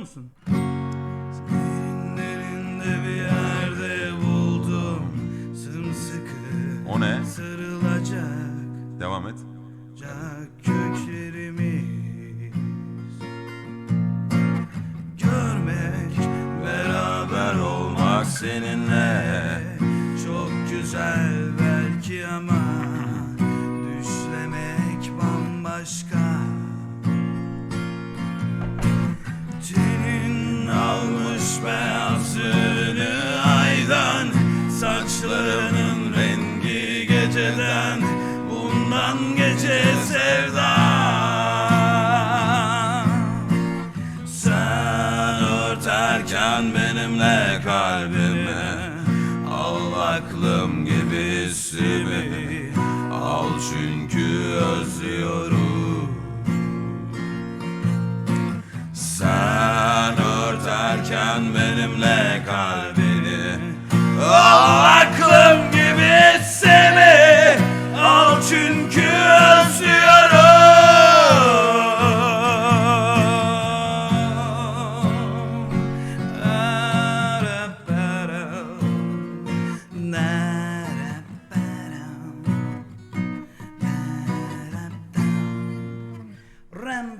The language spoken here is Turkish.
musun? Derinlerinde bir yerde buldum Sımsıkı O ne? sarılacak Devam et. Görmek, beraber olmak seninle Çok güzel belki ama geceden Bundan gece sevda Sen örterken benimle kalbimi Al aklım gibi hissimi Al çünkü özlüyorum. Sen örterken benimle kalbini